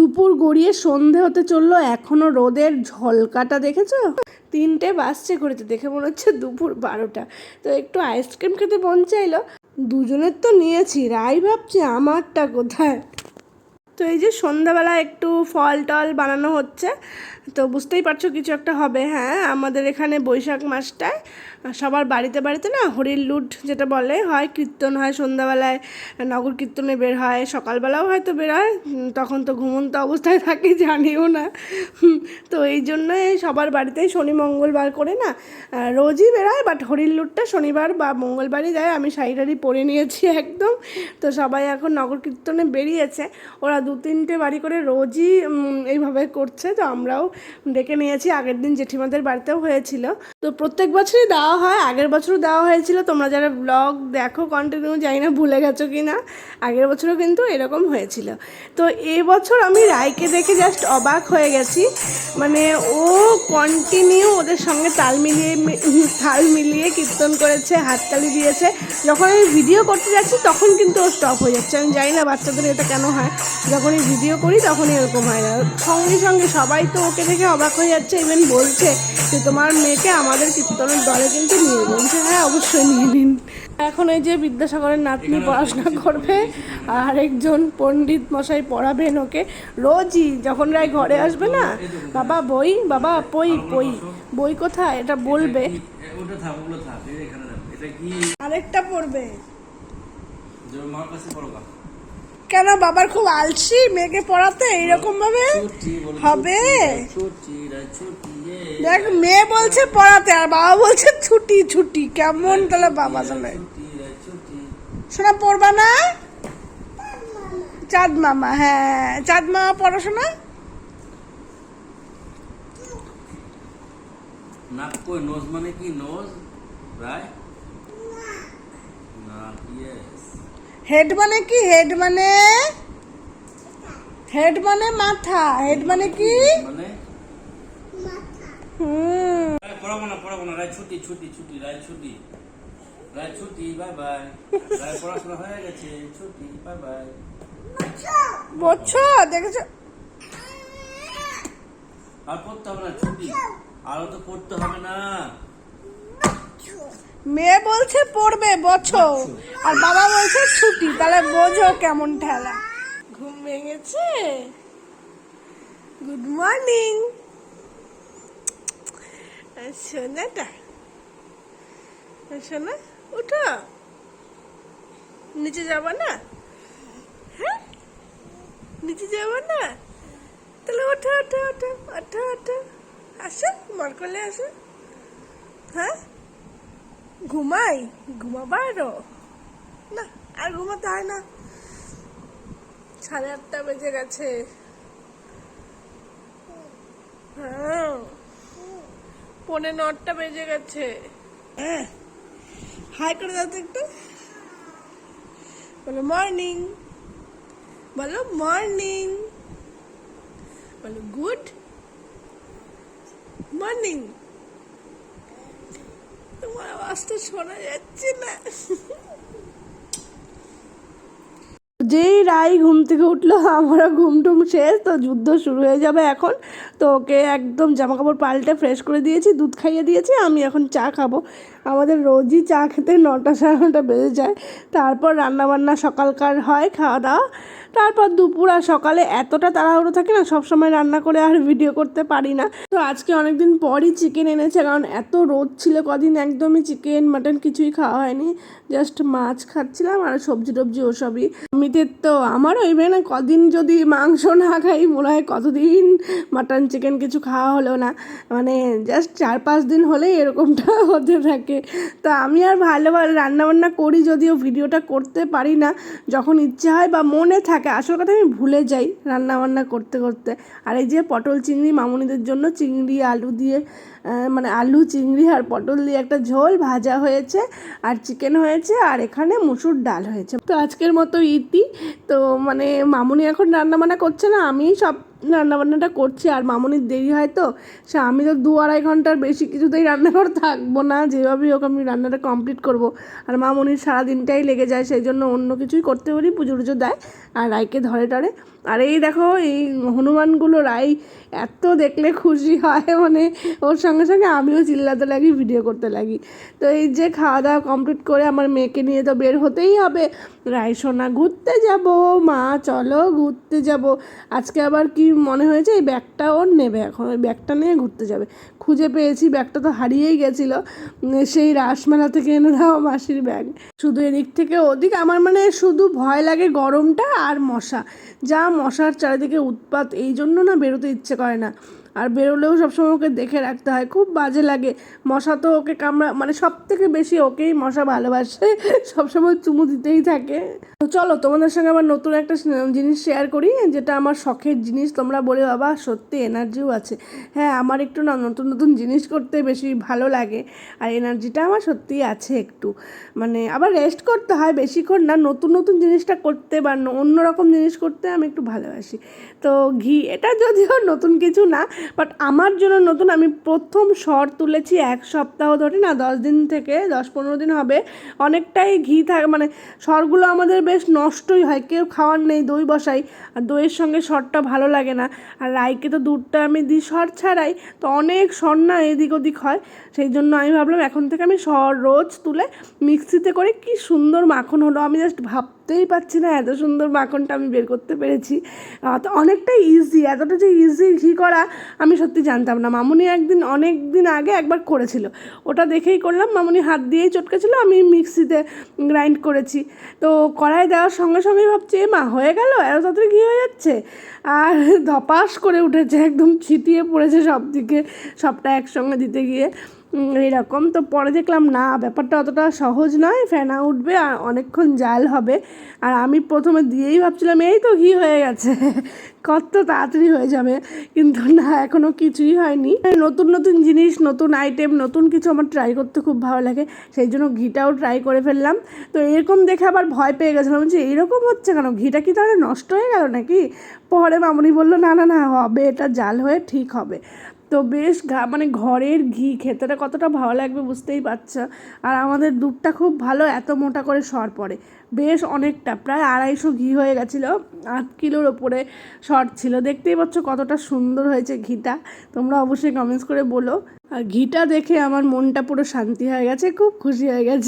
দুপুর গড়িয়ে সন্ধে হতে চলল। এখনও রোদের ঝলকাটা দেখেছ? তিনটে বাসছে ঘুরেছে দেখে মনে হচ্ছে দুপুর বারোটা। তো একটু আইসক্রিম খেতে মন চাইলো। দুজনের তো নিয়েছি, রাই ভাবছে আমারটা কোথায়? তো এই যে সন্ধ্যাবেলা একটু ফল টল বানানো হচ্ছে, তো বুঝতেই পারছ কিছু একটা হবে। হ্যাঁ আমাদের এখানে বৈশাখ মাসটায় সবার বাড়িতে বাড়িতে না হরির লুট যেটা বলে, হয় কীর্তন হয় সন্ধ্যাবেলায়, নগর কীর্তনে বের হয়, সকালবেলাও হয়তো বের হয় তখন তো ঘুমন্ত অবস্থায় থাকি, জানিও না। তো এই জন্যই সবার বাড়িতেই শনি মঙ্গলবার করে না রোজই বেরোয় বাট হরির লুটটা শনিবার বা মঙ্গলবারই দেয় আমি শাড়ি টাড়ি পরে নিয়েছি একদম। তো সবাই এখন নগর কীর্তনে বেরিয়েছে, ওরা দু তিনটে বাড়ি করে রোজই এইভাবে করছে, তো আমরাও ডেকে নিয়েছি। আগের দিন জেঠিমাদের বাড়িতেও হয়েছিল। তো প্রত্যেক বছরই দেওয়া হয়, আগের বছরও দেওয়া হয়েছিল। তোমরা যারা ব্লগ দেখো কন্টিনিউ জানি না, ভুলে গেছো কি না, আগের বছরও কিন্তু এরকম হয়েছিল। তো এবছর আমি রায়কে দেখে জাস্ট অবাক হয়ে গেছি। মানে ও কন্টিনিউ ওদের সঙ্গে তাল মিলিয়ে তাল মিলিয়ে কীর্তন করেছে, হাততালি দিয়েছে। যখন আমি ভিডিও করতে যাচ্ছি, তখন কিন্তু ও স্টপ হয়ে যাচ্ছে। আমি জানি না বাচ্চাদের এটা কেন হয়। যখনই ভিডিও করি তখনই এরকম হয় না। সঙ্গে সঙ্গে সবাই তো ওকে দেখে অবাক হয়ে যাচ্ছে ইভেন বলছে যে তোমার মেয়েকে আমাদের কীর্তনের দলে কিন্তু নিয়ে বলছে হ্যাঁ অবশ্যই নিয়ে নিন। এখন এই যে বিদ্যাসাগরের নাতনি পড়াশোনা করবে আর একজন পণ্ডিত মশাই পড়াবেন ওকে। রোজই যখন রায় ঘরে আসবে না বাবা বই? বাবা পই পই। বই কোথায়? এটা বলবে। আরেকটা পড়বে। কেন বাবার খুব আলসি? মেয়েকে পড়াতে এইরকম ভাবে? হবে? দেখ, মেয়ে বলছে পড়াতে, আর বাবা বলছে ছুটি ছুটি। কেমন তাহলে বাবা তাহলে? শোনা পড়বা না? চাঁদ মামা হ্যাঁ। চাঁদ মামা পড়াশোনা নাক নোজ মানে কি? নোজ ইয়েস হেড মানে কি? হেড মানে? হেড মানে মাথা। হেড মানে কি? হুম পড়াবো না পড়াবো না। রায় ছুটি ছুটি ছুটি রায় ছুটি। রায় ছুটি বাই বাই রায় পড়াশোনা হয়ে গেছে ছুটি বাই বাই বুঝছ দেখেছ? আর পড়তে হবে না ছুটি। আরও তো পড়তে হবে না। মেয়ে বলছে পড়বে বছর। আর বাবা বলছে ছুটি তাহলে বোঝো কেমন ঠেলা। ঘুম ভেঙেছে? গুড মর্নিং সোনাটা সোনা উঠো। নিচে যাবা না? হ্যাঁ? নিচে যাবা না? তাহলে ওঠো ওঠো ওঠো ওঠো ওঠো। আসো মার করলে আসো। হ্যাঁ? ঘুমাই ঘুমাবা আরও না আর ঘুমাতে হয় না। সাড়ে আটটা বেজে গেছে। হ্যাঁ। পৌনে নটা বেজে গেছে। হ্যাঁ। হাই করে দাও তো একটু। বলো মর্নিং। বলো মর্নিং। বলো গুড মর্নিং। তোমার আওয়াজটা শোনা যাচ্ছে না। যেই রাই ঘুম থেকে উঠল, আমারও ঘুম টুম শেষ, তো যুদ্ধ শুরু হয়ে যাবে এখন। তো ওকে একদম জামা কাপড় পাল্টে ফ্রেশ করে দিয়েছি, দুধ খাইয়ে দিয়েছি, আমি এখন চা খাব। আমাদের রোজই চা খেতে নটা সাড়ে নটা বেজে যায়। তারপর রান্নাবান্না সকালকার হয়, খাওয়া দাওয়া। তারপর দুপুর আর সকালে এতটা তাড়াহুড়ো থাকে না সবসময় রান্না করে আর ভিডিও করতে পারি না। তো আজকে অনেকদিন পরই চিকেন এনেছে, কারণ এত রোদ ছিল কদিন, একদমই চিকেন মাটন কিছুই খাওয়া হয়নি। জাস্ট মাছ খাচ্ছিলাম আর সবজি টবজি ওসবই। এমনিতে তো আমারও ইভেন কদিন যদি মাংস না খাই, মনে হয় কতদিন মাটন চিকেন কিছু খাওয়া হলো না। মানে জাস্ট চার পাঁচ দিন হলেই এরকমটা হতে থাকে। তা আমি আর ভালো ভালো রান্নাবান্না করি যদিও ভিডিওটা করতে পারি না। যখন ইচ্ছে হয় বা মনে থাকে, আসল কথা আমি ভুলে যাই রান্নাবান্না করতে করতে। আর এই যে পটল চিংড়ি, মামুনিদের জন্য চিংড়ি, আলু দিয়ে মানে আলু, চিংড়ি আর পটল দিয়ে একটা ঝোল ভাজা হয়েছে, আর চিকেন হয়েছে, আর এখানে মুসুর ডাল হয়েছে। তো আজকের মতো ইতি। তো মানে মামুনি এখন রান্নাবান্না করছে না আমি সব রান্নাবান্নাটা করছি। আর মামুনির দেরি হয় তো, সে আমি তো দু আড়াই ঘণ্টার বেশি কিছুতেই রান্নাঘর থাকব না, যেভাবেই হোক আমি রান্নাটা কমপ্লিট করব। আর মামুনির সারাদিনটাই লেগে যায়, সেই জন্য অন্য কিছুই করতে পারি পুজো টুজো দেয়। আর রায়কে ধরে টরে আর এই দেখো, এই হনুমানগুলো রাই এত দেখলে খুশি হয় মানে ওর সঙ্গে সঙ্গে আমিও চিল্লাতে লাগি ভিডিও করতে লাগি। তো এই যে খাওয়া দাওয়া কমপ্লিট করে আমার মেয়েকে নিয়ে তো বের হতেই হবে। রাই সোনা, ঘুরতে যাব মা, চলো ঘুরতে যাব। আজকে আবার কি মনে হয়েছে, এই ব্যাগটা ওর নেবে এখন, ওই ব্যাগটা নিয়ে ঘুরতে যাবে। খুঁজে পেয়েছি, ব্যাগটা তো হারিয়েই গেছিল। সেই রাসমেলা থেকে এনে দেওয়া মাসির ব্যাগ। শুধু এদিক থেকে ওদিক, আমার মানে শুধু ভয় লাগে গরমটা আর মশা। যা মশার চারিদিকে উৎপাত এই জন্য না বেরোতে ইচ্ছে করে না। আর বেরোলেও সবসময় ওকে দেখে রাখতে হয়। খুব বাজে লাগে। মশা তো ওকে কামড়া মানে সব থেকে বেশি ওকেই মশা ভালোবাসে। সবসময় চুমু দিতেই থাকে। তো চলো, তোমাদের সঙ্গে আবার নতুন একটা জিনিস শেয়ার করি, যেটা আমার শখের জিনিস। তোমরা বলে বাবা, সত্যি এনার্জিও আছে। হ্যাঁ আমার একটু না নতুন নতুন জিনিস করতে বেশি ভালো লাগে। আর এনার্জিটা আমার সত্যিই আছে একটু। মানে আবার রেস্ট করতে হয়, বেশিক্ষণ না। নতুন নতুন জিনিসটা করতে বা অন্যরকম জিনিস করতে আমি একটু ভালোবাসি। তো ঘি, এটা যদিও নতুন কিছু না বাট আমার জন্য নতুন, আমি প্রথম শর্ট তুলেছি এক সপ্তাহ ধরে, না দশ দিন থেকে, দশ পনেরো দিন হবে, অনেকটাই ঘি থাকে মানে সরগুলো আমাদের বেশ নষ্টই হয়, কেউ খাওয়ার নেই, দই বসাই, আর দইয়ের সঙ্গে সরটা ভালো লাগে না, আর রাইকে তো দুধটা আমি দিই সর ছাড়াই, তো অনেক সর না এদিক ওদিক হয়, সেই জন্য আমি ভাবলাম এখন থেকে আমি সর রোজ তুলে মিক্সিতে করে কি সুন্দর মাখন হলো, আমি জাস্ট ভাবতেই পারছি না, এত সুন্দর মাখনটা আমি বের করতে পেরেছি। তো অনেকটাই ইজি এতটা যে ইজি ঘি করা আমি সত্যি জানতাম না। মামুনি একদিন অনেক দিন আগে একবার করেছিল। ওটা দেখেই করলাম, মামুনি হাত দিয়েই চটকেছিল, আমি মিক্সিতে গ্রাইন্ড করেছি। তো কড়াই দেওয়ার সঙ্গে সঙ্গেই ভাবছি, এ মা, হয়ে গেল, এত তাড়াতাড়ি ঘি হয়ে যাচ্ছে? আর ধপাস করে উঠেছে, একদম ছিটিয়ে পড়েছে সব দিকে সবটা একসঙ্গে দিতে গিয়ে। উম, এইরকম তো পরে দেখলাম না ব্যাপারটা অতটা সহজ নয়। ফেনা উঠবে আর অনেকক্ষণ জাল হবে। আর আমি প্রথমে দিয়েই ভাবছিলাম এই তো ঘি হয়ে গেছে। কত তাড়াতাড়ি হয়ে যাবে। কিন্তু না এখনও কিছুই হয়নি। নতুন নতুন জিনিস নতুন আইটেম নতুন কিছু আমার ট্রাই করতে খুব ভালো লাগে। সেই জন্য ঘিটাও ট্রাই করে ফেললাম। তো এরকম দেখে আবার ভয় পেয়ে গেছিলাম যে এইরকম হচ্ছে কেন? ঘিটা কি তাহলে নষ্ট হয়ে গেল নাকি? পরে মামুনি বলল না না না হবে। এটা জাল হয়ে ঠিক হবে। তো বেশ ঘা মানে ঘরের ঘি খেতেটা কতটা ভালো লাগবে বুঝতেই পারছ। আর আমাদের দুধটা খুব ভালো, এত মোটা করে সর পড়ে। বেশ অনেকটা, প্রায় আড়াইশো ঘি হয়ে গেছিল আট কিলোর ওপরে শর্ট ছিল। দেখতেই পাচ্ছ কতটা সুন্দর হয়েছে ঘিটা, তোমরা অবশ্যই কমেন্টস করে বলো। আর ঘিটা দেখে আমার মনটা পুরো শান্তি হয়ে গেছে, খুব খুশি হয়ে গেছে।